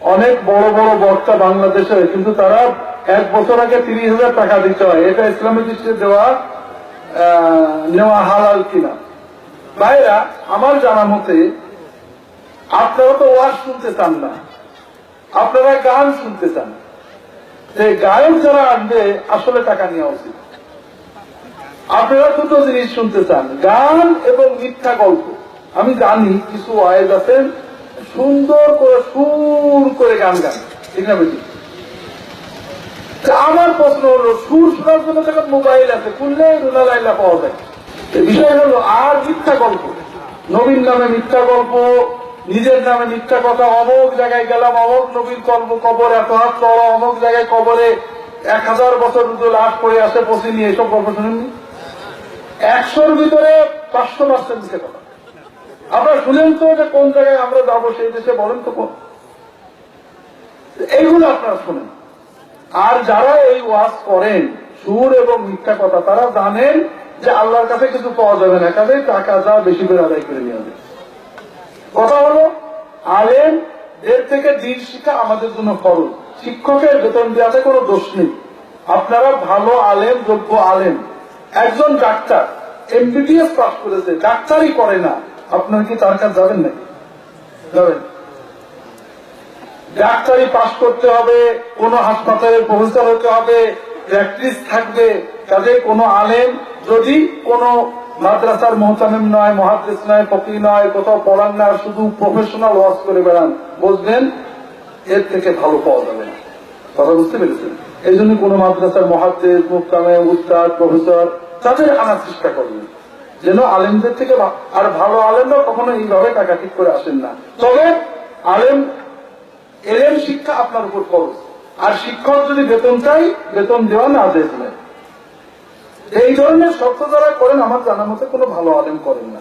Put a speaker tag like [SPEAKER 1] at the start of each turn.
[SPEAKER 1] অনেক বড় বড় বক্তা বাংলাদেশে, কিন্তু তারা এক বছর আগে তিরিশ হাজার টাকা দিতে হয়। এটা ইসলামী দৃষ্টিতে দেওয়া নেওয়া হালাল কিনা? ভাইরা, আমার জানা মতে আপনারা তো ওয়াজ শুনতে চান না। আপনারা গান শুনতে চান। যে গায়ক যারা আনবে, আসলে টাকা নেওয়া উচিত। আপনারা দুটো জিনিস শুনতে চান, গান এবং মিথ্যা গল্প। আমি জানি কিছু ওয়াইজ আছেন সুন্দর করে সুর করে গান গান ঠিক না বেশি আমার প্রশ্ন হলো, সুর শোনার জন্য যখন মোবাইল আছে খুললে রুনা লাইলা পাওয়া যায়। বিষয় হলো, আর মিথ্যা গল্প। নবীন নামে মিথ্যা গল্প, নিজের নামে মিথ্যা কথা অমুক জায়গায় গেলাম অমুক নবীন কল্প কবর, এত হাত বড় অমুক জায়গায় কবরে এক হাজার বছর দুটো লাশ পড়ে আসে পচি নিয়ে এসব গল্প শুনেননি? একশোর ভিতরে পাঁচশো পার্সেন্ট মিথ্যে কথা। আপনারা শুনেন তো যে কোন জায়গায় আমরা যাব সেই দেশে বলেন তো কোন? এইগুলো আপনারা শুনেন। আর যারা এই ওয়াজ করেন, সুর এবং মিথ্যা কথা, তারা জানেন যে আল্লাহর কাছে কিছু পাওয়া যাবে না। কাজে টাকা যা বেশি করে আদায় করে নেওয়া যাবে কথা হলো আলেম এর থেকে দিন শিক্ষা আমাদের জন্য খরচ শিক্ষকের বেতন দেওয়াতে কোনো দোষ নেই। আপনারা ভালো আলেম, যোগ্য আলেম। একজন ডাক্তার এমবিবিএস পাস করেছে, ডাক্তারই করে না। আপনার কি তার কাছে যাবেন নাকি? যাবেন। ডাক্তারি পাশ করতে হবে, কোন হাসপাতালের প্রফেসর হতে হবে, প্র্যাকটিস থাকবে। কাজে কোনো আলেম যদি কোন মাদ্রাসার মোহতামিম নয়, মহাদ্রেস নয় ফকি নয়, কোথাও পড়ান না, শুধু প্রফেশনাল ওয়ার্ক করে বেড়ান বুঝবেন এর থেকে ভালো পাওয়া যাবে না। কথা বুঝতে পেরেছেন? এই জন্য কোন মাদ্রাসার মহাদ্রেস মুক্তামে উস্তাদ, প্রফেসর, তাদের আনার চেষ্টা করবেন। যেন আলেমদের থেকে আর ভালো আলেমরা কখনো এইভাবে টাকা ঠিক করে আসেন না। তবে আলেম, এলেম শিক্ষা আপনার উপর খরচ। আর শিক্ষক যদি বেতন চাই, বেতন দেওয়া না দেয় এই ধরনের শর্ত যারা করেন, আমার জানা মতে কোনো ভালো আলেম করেন না।